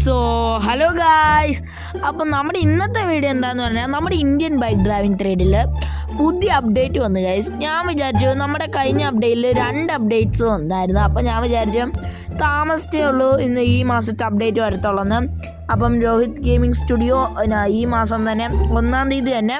So hello guys അപ്പം നമ്മുടെ ഇന്നത്തെ വീഡിയോ എന്താന്ന് പറഞ്ഞാൽ നമ്മുടെ ഇന്ത്യൻ ബൈക്ക് ഡ്രൈവിംഗ് ത്രീഡിൽ പുതിയ അപ്ഡേറ്റ് വന്നു ഗൈസ് ഞാൻ വിചാരിച്ചു നമ്മുടെ കഴിഞ്ഞ അപ്ഡേറ്റിൽ രണ്ട് അപ്ഡേറ്റ്സ് വന്നായിരുന്നു അപ്പം ഞാൻ വിചാരിച്ചു താമസിച്ചേ ഉള്ളൂ ഇന്ന് ഈ മാസത്തെ അപ്ഡേറ്റ് വരത്തുള്ളൂ അപ്പം രോഹിത് ഗെയിമിംഗ് സ്റ്റുഡിയോ ഈ മാസം തന്നെ ഒന്നാം തീയതി തന്നെ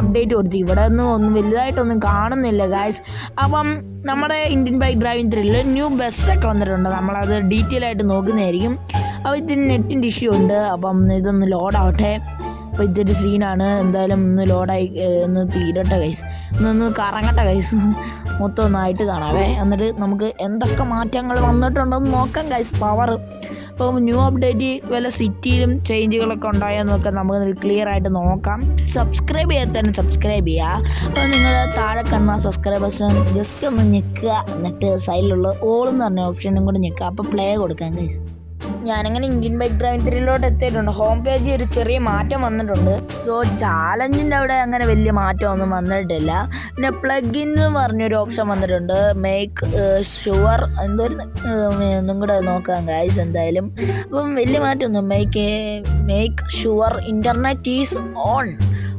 അപ്ഡേറ്റ് കൊടുത്തു. ഇവിടെ ഒന്നും ഒന്നും വലുതായിട്ടൊന്നും കാണുന്നില്ല ഗായ്സ് അപ്പം നമ്മുടെ Indian bike driving thrill new ബസ്സൊക്കെ വന്നിട്ടുണ്ട്. നമ്മളത് ഡീറ്റെയിൽ ആയിട്ട് നോക്കുന്നതായിരിക്കും. അപ്പോൾ ഇതിന് നെറ്റിന്റെ ഇഷ്യൂ ഉണ്ട്. അപ്പം ഇതൊന്ന് ലോഡാവട്ടെ അപ്പോൾ ഇതൊരു സീനാണ്. എന്തായാലും ഒന്ന് ലോഡായി ഇന്ന് തീരട്ടെ കൈസ് ഒന്ന് കറങ്ങട്ടെ കൈസ് മൊത്തം ഒന്നായിട്ട് കാണാവേ. എന്നിട്ട് നമുക്ക് എന്തൊക്കെ മാറ്റങ്ങൾ വന്നിട്ടുണ്ടെന്ന് നോക്കാം കൈസ് പവർ ഇപ്പം ന്യൂ അപ്ഡേറ്റ് വല്ല സിറ്റിയിലും ചേഞ്ചുകളൊക്കെ ഉണ്ടായെന്നൊക്കെ നമുക്ക് ക്ലിയർ ആയിട്ട് നോക്കാം. സബ്സ്ക്രൈബ് ചെയ്യാൻ തന്നെ സബ്സ്ക്രൈബ് ചെയ്യുക അപ്പോൾ നിങ്ങൾ താഴെ കണ്ട സബ്സ്ക്രൈബേഴ്സ് ജസ്റ്റ് ഒന്ന് ഞെക്കുക. എന്നിട്ട് സൈഡിലുള്ള ഓൾ എന്ന് പറഞ്ഞ ഓപ്ഷനും കൂടി ഞെക്കുക. അപ്പോൾ പ്ലേ കൊടുക്കാം ഗൈസ് ഞാനങ്ങനെ ഇന്ത്യൻ ബൈക്ക് ഡ്രൈവിംഗ് ത്രീയിലോട്ട് എത്തിയിട്ടുണ്ട്. ഹോം പേജിൽ ഒരു ചെറിയ മാറ്റം വന്നിട്ടുണ്ട്. സോ ചാലഞ്ചിന്റെ അവിടെ അങ്ങനെ വലിയ മാറ്റമൊന്നും വന്നിട്ടില്ല. പിന്നെ പ്ലഗ് ഇൻ എന്ന് പറഞ്ഞൊരു ഓപ്ഷൻ വന്നിട്ടുണ്ട്. മേക്ക് ഷുവർ എന്തൊരു ഒന്നും കൂടെ നോക്കാം ഗൈസ് എന്തായാലും. അപ്പം വലിയ മാറ്റമൊന്നും make make sure internet is on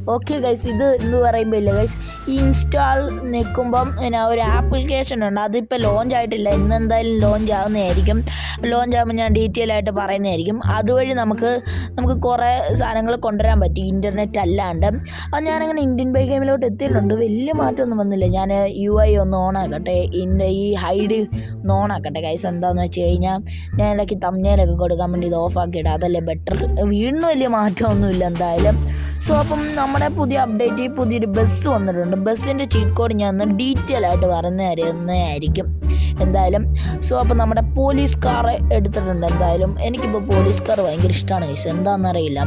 okay guys ഇത് എന്ന് പറയുമ്പോൾ ഇല്ല ഗൈസ് ഇൻസ്റ്റാൾ നിൽക്കുമ്പം പിന്നെ ഒരു ആപ്ലിക്കേഷൻ ഉണ്ട്. അതിപ്പോൾ ലോഞ്ച് ആയിട്ടില്ല. ഇന്ന് എന്തായാലും ലോഞ്ച് ആവുന്നതായിരിക്കും. ലോഞ്ച് ആകുമ്പോൾ ഞാൻ ഡീറ്റെയിൽ ആയിട്ട് പറയുന്നതായിരിക്കും. അതുവഴി നമുക്ക് നമുക്ക് കുറേ സാധനങ്ങൾ കൊണ്ടുവരാൻ പറ്റി. ഇന്റർനെറ്റ് അല്ലാണ്ട്. അത് ഞാനങ്ങനെ ഇന്ത്യൻ ബൈ ഗെയിമിലോട്ട് എത്തിയിട്ടുണ്ട്. വലിയ മാറ്റമൊന്നും വന്നില്ല. ഞാൻ യു ഐ ഒന്ന് ഓൺ ആക്കട്ടെ. ഇന്റെ ഈ ഹൈഡ് ഒന്ന് ഓൺ ആക്കട്ടെ ഗൈസ് എന്താണെന്ന് വെച്ച് കഴിഞ്ഞാൽ ഞാൻ ഇടയ്ക്ക് തമ്മിലൊക്കെ കൊടുക്കാൻ വേണ്ടി ഇത് ഓഫ് ആക്കിയിടാം. അതല്ലേ ബെറ്റർ വീണ്ടും വലിയ മാറ്റമൊന്നുമില്ല എന്തായാലും. സോ അപ്പം നമ്മുടെ പുതിയ അപ്ഡേറ്റ് പുതിയൊരു ബസ് വന്നിട്ടുണ്ട്. ബസ്സിന്റെ ചീറ്റ് കോഡ് ഞാൻ ഒന്ന് ഡീറ്റെയിൽ ആയിട്ട് പറഞ്ഞു തരുന്നതായിരിക്കും. എന്തായാലും. സോ അപ്പോൾ നമ്മുടെ പോലീസ് കാർ എടുത്തിട്ടുണ്ട്. എന്തായാലും എനിക്കിപ്പോൾ പോലീസ് കാർ ഭയങ്കര ഇഷ്ടമാണ് ഗൈസ് എന്താണെന്നറിയില്ല.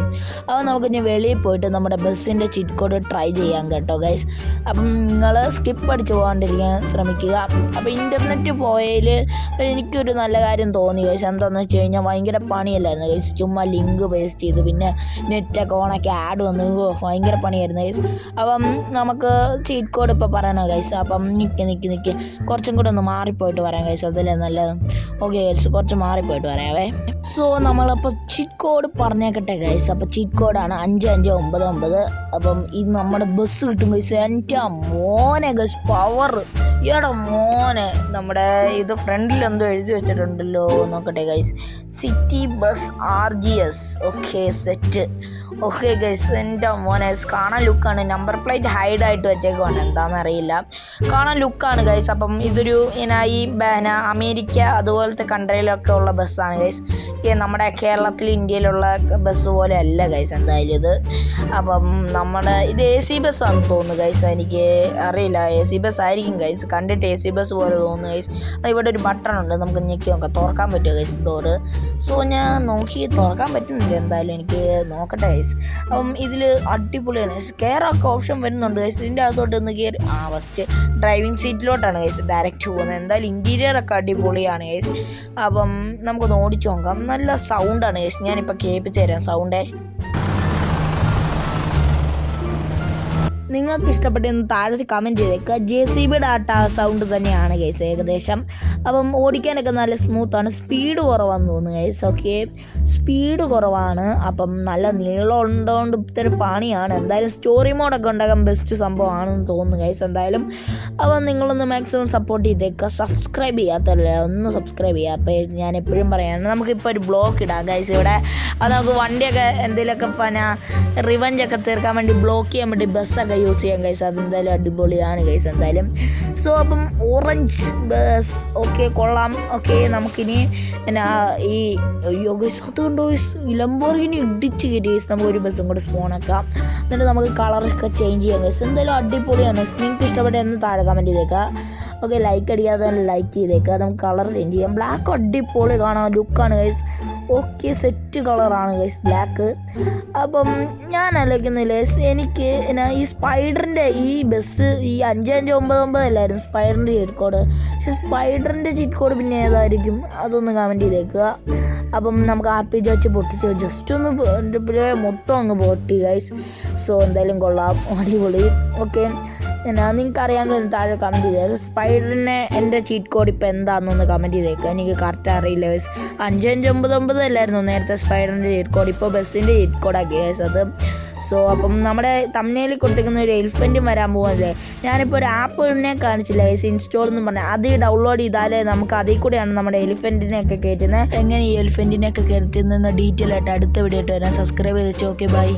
അപ്പോൾ നമുക്ക് ഇനി വെളിയിൽ പോയിട്ട് നമ്മുടെ ബസ്സിന്റെ ചീറ്റ് കോഡ് ട്രൈ ചെയ്യാം കേട്ടോ ഗൈസ് അപ്പം നിങ്ങൾ സ്കിപ്പ് അടിച്ച് പോകാണ്ടിരിക്കാൻ ശ്രമിക്കുക. അപ്പോൾ ഇന്റർനെറ്റ് പോയതിൽ എനിക്കൊരു നല്ല കാര്യം തോന്നി ഗൈസ് എന്താണെന്ന് വെച്ച് കഴിഞ്ഞാൽ ഭയങ്കര പണിയല്ലായിരുന്നു ഗൈസ് ചുമ്മാ ലിങ്ക് പേസ്റ്റ് ചെയ്ത് പിന്നെ നെറ്റൊക്കെ ഓണൊക്കെ ആഡ് വന്നു. ഭയങ്കര പണിയായിരുന്നു ഗൈസ് അപ്പം നമുക്ക് ചീറ്റ് കോഡ് ഇപ്പോൾ പറയണോ ഗൈസ് അപ്പം നിൽക്കി നിൽക്കി നിൽക്കി കുറച്ചും കൂടെ ഒന്ന് മാറിപ്പോയിട്ട് പറയാം ഗൈസ് അതല്ലേ നല്ലത് ഓക്കെ ഗൈസ് കുറച്ച് മാറിപ്പോയിട്ട് പറയാവേ സോ നമ്മളപ്പോൾ ചീറ്റ് കോഡ് പറഞ്ഞേക്കട്ടെ ഗൈസ് അപ്പോൾ ചീറ്റ് കോഡാണ് അഞ്ച് അഞ്ച് ഒമ്പത് ഒമ്പത്. അപ്പം ഇത് നമ്മുടെ ബസ് കിട്ടും ഗൈസ് എന്റെ മോനെ ഗൈസ് പവർ ഈയുടെ മോനെ നമ്മുടെ ഇത് ഫ്രണ്ടിൽ എന്തോ എഴുതി വെച്ചിട്ടുണ്ടല്ലോ നോക്കട്ടെ guys city bus R G S okay set okay guys എന്റെ മോനെ കാണാൻ ലുക്കാണ് നമ്പർ പ്ലേറ്റ് ഹൈഡ് ആയിട്ട് വെച്ചേക്കുവാണ്. എന്താണെന്ന് അറിയില്ല. കാണാൻ ലുക്കാണ് ഗൈസ് അപ്പം ഇതൊരു ഈ ബന അമേരിക്ക അതുപോലത്തെ കൺട്രിയിലൊക്കെ ഉള്ള ബസ്സാണ് ഗൈസ് നമ്മുടെ കേരളത്തിൽ ഇന്ത്യയിലുള്ള ബസ് പോലെ അല്ല ഗൈസ് എന്തായാലും ഇത്. അപ്പം നമ്മുടെ ഇത് എ സി ബസ്സാണെന്ന് തോന്നുന്നു ഗൈസ് എനിക്ക് അറിയില്ല. എ സി ബസ് ആയിരിക്കും ഗൈസ് കണ്ടിട്ട് എ സി ബസ് പോലെ തോന്നുന്നു ഗൈസ് ഇവിടെ ഒരു ബട്ടൺ ഉണ്ട് നമുക്ക് ഞെക്കി നോക്കാം. തുറക്കാൻ പറ്റുമോ ഗൈസ് ഡോറ് സോ ഞാൻ നോക്കി തുറക്കാൻ പറ്റുന്നില്ല എന്തായാലും എനിക്ക് നോക്കട്ടെ ഗൈസ് അപ്പം ഇതിൽ അടിപൊളിയാണ് ഗൈസ് കെയറൊക്കെ ഓപ്ഷൻ വരുന്നുണ്ട് ഗൈസ് ഇതിന്റെ അകത്തോട്ട് ഒന്ന് കയറി ആ ഫസ്റ്റ് ഡ്രൈവിംഗ് സീറ്റിലോട്ടാണ് ഗൈസ് ഡയറക്റ്റ് പോകുന്നത്. എന്തായാലും ഇന്റീരിയർ ഒക്കെ അടിപൊളിയാണ് ഏസ് അപ്പം നമുക്കൊന്ന് ഓടിച്ചു നോക്കാം നല്ല സൗണ്ടാണ് ഏസ് ഞാനിപ്പോൾ കേൾപ്പിച്ച് തരാം സൗണ്ടേ നിങ്ങൾക്ക് ഇഷ്ടപ്പെട്ടെന്ന് താഴെ കമന്റ് ചെയ്തേക്കുക ജെ സി ബിയുടെ ഡാറ്റ സൗണ്ട് തന്നെയാണ് ഗൈസ് ഏകദേശം. അപ്പം ഓടിക്കാനൊക്കെ നല്ല സ്മൂത്താണ് സ്പീഡ് കുറവാണെന്ന് തോന്നുന്നു ഗൈസ് ഓക്കെ സ്പീഡ് കുറവാണ്. അപ്പം നല്ല നീളം ഉണ്ടോണ്ട് ഇത്തിരി പണിയാണ്. എന്തായാലും സ്റ്റോറി മോഡൊക്കെ ഉണ്ടാകാൻ ബെസ്റ്റ് സംഭവമാണെന്ന് തോന്നുന്നു ഗൈസ് എന്തായാലും അപ്പം നിങ്ങളൊന്ന് മാക്സിമം സപ്പോർട്ട് ചെയ്തേക്കുക സബ്സ്ക്രൈബ് ചെയ്യാത്തല്ലേ ഒന്ന് സബ്സ്ക്രൈബ് ചെയ്യുക അപ്പോൾ ഞാൻ എപ്പോഴും പറയാം നമുക്കിപ്പോൾ ഒരു ബ്ലോക്ക് ഇടാം ഗൈസ് ഇവിടെ അത് നമുക്ക് വണ്ടിയൊക്കെ എന്തെങ്കിലുമൊക്കെ പന റിവഞ്ചൊക്കെ തീർക്കാൻ വേണ്ടി ബ്ലോക്ക് ചെയ്യാൻ വേണ്ടി ബസ്സൊക്കെ യൂസ് ചെയ്യാം ഗൈസ് അതെന്തായാലും അടിപൊളിയാണ് ഗൈസ് എന്തായാലും. സോ അപ്പം ഓറഞ്ച് ബസ് ഓക്കെ കൊള്ളാം. ഓക്കെ നമുക്കിനി പിന്നെ ഈ അയ്യോ ഗൈസ് അതുകൊണ്ടോ ലംബോർഗിനി ഇടിച്ച് കയറ്റി ഗൈസ് നമുക്ക് ഒരു ബസ്സും കൂടെ സ്പോണാക്കാം എന്നിട്ട് നമുക്ക് കളറൊക്കെ ചേഞ്ച് ചെയ്യാം ഗൈസ് എന്തായാലും അടിപൊളിയാണ്. നിങ്ങൾക്ക് ഇഷ്ടപ്പെട്ട ഒന്ന് താഴെ കമന്റ് ചെയ്തേക്കാം. ഓക്കെ ലൈക്ക് അടിക്കാതെ ലൈക്ക് ചെയ്തേക്കുക നമുക്ക് കളർ ചേഞ്ച് ചെയ്യാം. ബ്ലാക്ക് അടിപൊളി കാണാൻ ലുക്കാണ് ഗൈസ് ഓക്കെ സെറ്റ് കളറാണ് ഗൈസ് ബ്ലാക്ക് അപ്പം ഞാൻ ആലോചിക്കുന്നില്ല എനിക്ക് ഈ സ്പൈഡറിന്റെ ഈ ബസ് ഈ അഞ്ച് അഞ്ച് ഒമ്പത് ഒമ്പത് അല്ലായിരുന്നു സ്പൈഡറിന്റെ ചീറ്റ് കോഡ് പക്ഷെ സ്പൈഡറിന്റെ ചീറ്റ് കോഡ് പിന്നെ ഏതായിരിക്കും? അതൊന്ന് കമന്റ് ചെയ്തേക്കുക. അപ്പം നമുക്ക് ആർ പി ജി വെച്ച് പൊട്ടിച്ച് ജസ്റ്റ് ഒന്ന് മൊത്തം അങ്ങ് പൊട്ടി ഗൈസ് സോ എന്തായാലും കൊള്ളാം. അടിപൊളി. ഓക്കെ എന്നാ നിങ്ങൾക്ക് അറിയാമെങ്കിൽ താഴെ കമന്റ് ചെയ്തേ. സ്പൈഡറിനെ എന്റെ ചീറ്റ് കോഡ് ഇപ്പോൾ എന്താണെന്നൊന്ന് കമന്റ് ചെയ്തേക്കുക എനിക്ക് കറക്റ്റ് അറിയില്ല ഗൈസ് അഞ്ച് അഞ്ച് ഒമ്പത് ഒമ്പത് അല്ലായിരുന്നു നേരത്തെ സ്പൈഡറിന്റെ ചീറ്റ് കോഡ് ഇപ്പോൾ ബസ്സിന്റെ ചീറ്റ് കോഡാക്കി ഗൈസ് അത്. സോ അപ്പം നമ്മുടെ തമ്മിൽ കൊടുത്തേക്കുന്ന ഒരു എലിഫന്റും വരാൻ പോകുന്നില്ലേ ഞാനിപ്പോൾ ഒരു ആപ്പിനെ കാണിച്ചില്ല ഗൈസ് ഇൻസ്റ്റോൾ എന്ന് പറഞ്ഞാൽ അത് ഡൗൺലോഡ് ചെയ്താലേ നമുക്ക് അതിൽ കൂടെയാണ് നമ്മുടെ എലിഫന്റിനെയൊക്കെ കയറ്റുന്നത്. എങ്ങനെ ഈ എലിഫന്റിനെയൊക്കെ കയറ്റുന്ന ഡീറ്റെയിൽ ആയിട്ട് അടുത്ത വീഡിയോ ആയിട്ട് വരാം. സബ്സ്ക്രൈബ് ചെയ്ത് വെച്ച് ഓക്കെ ബൈ